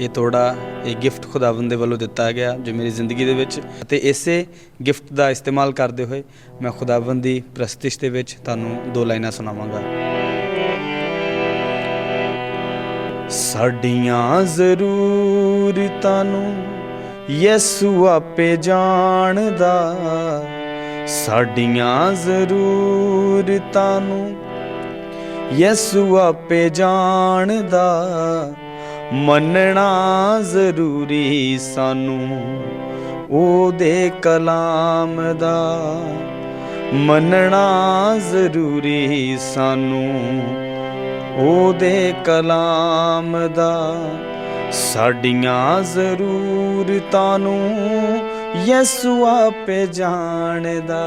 ਇਹ ਤੋੜਾ, ਇਹ ਗਿਫਟ ਖੁਦਾਵੰਦ ਦੇ ਵੱਲੋਂ ਦਿੱਤਾ ਗਿਆ, ਜੋ ਮੇਰੀ ਜ਼ਿੰਦਗੀ ਦੇ ਵਿੱਚ ਅਤੇ ਇਸੇ ਗਿਫਟ ਦਾ ਇਸਤੇਮਾਲ ਕਰਦੇ ਹੋਏ ਮੈਂ ਖੁਦਾਵੰਦ ਦੀ ਪ੍ਰਸਤਿਸ਼ ਦੇ ਵਿੱਚ ਤੁਹਾਨੂੰ ਦੋ ਲਾਈਨਾਂ ਸੁਣਾਵਾਂਗਾ। ਸਾਡੀਆਂ ਜ਼ਰੂਰਤਾਂ ਨੂੰ ਯਿਸੂ ਆਪੇ ਜਾਣਦਾ, ਸਾਡੀਆਂ ਜ਼ਰੂਰਤਾਂ ਨੂੰ ਯਿਸੂ ਆਪੇ ਜਾਣਦਾ ਮੰਨਣਾ ਜ਼ਰੂਰੀ ਸਾਨੂੰ, ਉਹਦੇ ਕਲਾਮ ਦਾ ਮੰਨਣਾ ਜ਼ਰੂਰੀ ਸਾਨੂੰ, ਉਹਦੇ ਕਲਾਮ ਦਾ ਸਾਡੀਆਂ ਜ਼ਰੂਰਤਾਂ ਨੂੰ ਯਿਸੂ ਆਪੇ ਜਾਣਦਾ।